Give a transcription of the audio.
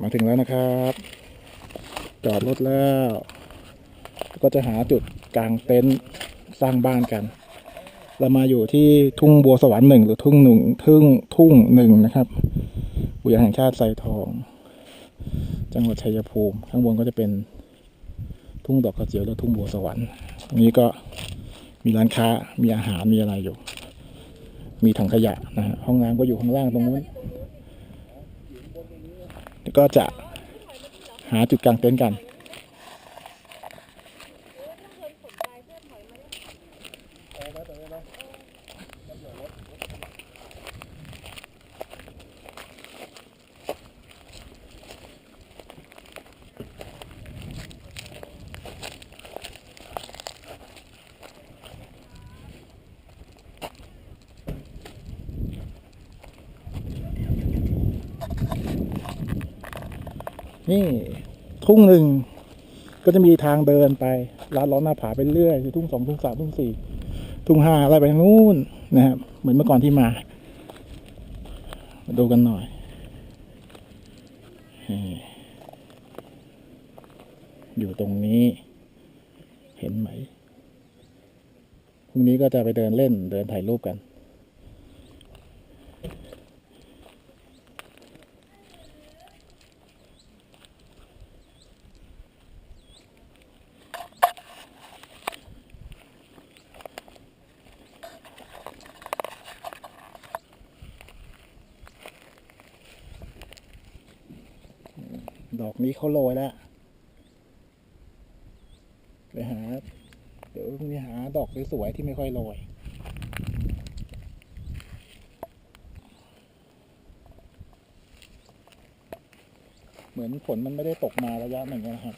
มาถึงแล้วนะครับจอดรถแล้ว ก็จะหาจุดกลางเต็นท์สร้างบ้านกัน เรามาอยู่ที่ทุ่งบัวสวรรค์หนึ่งหรือทุ่งหนึ่งทุ่งทุ่งหนึ่งนะครับอุทยานแห่งชาติไซทอง จังหวัดชัยภูมิ ข้างบนก็จะเป็นทุ่งดอกกระเจียวและทุ่งบัวสวรรค์อันนี้ก็มีร้านค้ามีอาหารมีอะไรอยู่ มีถังขยะนะฮะห้องน้ำก็อยู่ข้างล่างตรงนู้น ก็จะหาจุดกลางเต็นท์กัน นี่ทุ่งหนึ่งก็จะมีทางเดินไปลาดล้อหน้าผาไปเรื่อยทุ่งสองทุ่งสามทุ่งสี่ทุ่งห้าอะไรไปทางนู้นนะครับเหมือนเมื่อก่อนที่มา มาดูกันหน่อยอยู่ตรงนี้ เห็นไหมพรุ่งนี้ก็จะไปเดินเล่นเดินถ่ายรูปกัน ดอกนี้เขาโรยแล้วไปหา เดี๋ยวพรุ่งนี้หาดอกสวยๆที่ไม่ค่อยโรยเหมือนฝนมันไม่ได้ตกมาระยะหนึ่งแล้วนะครับ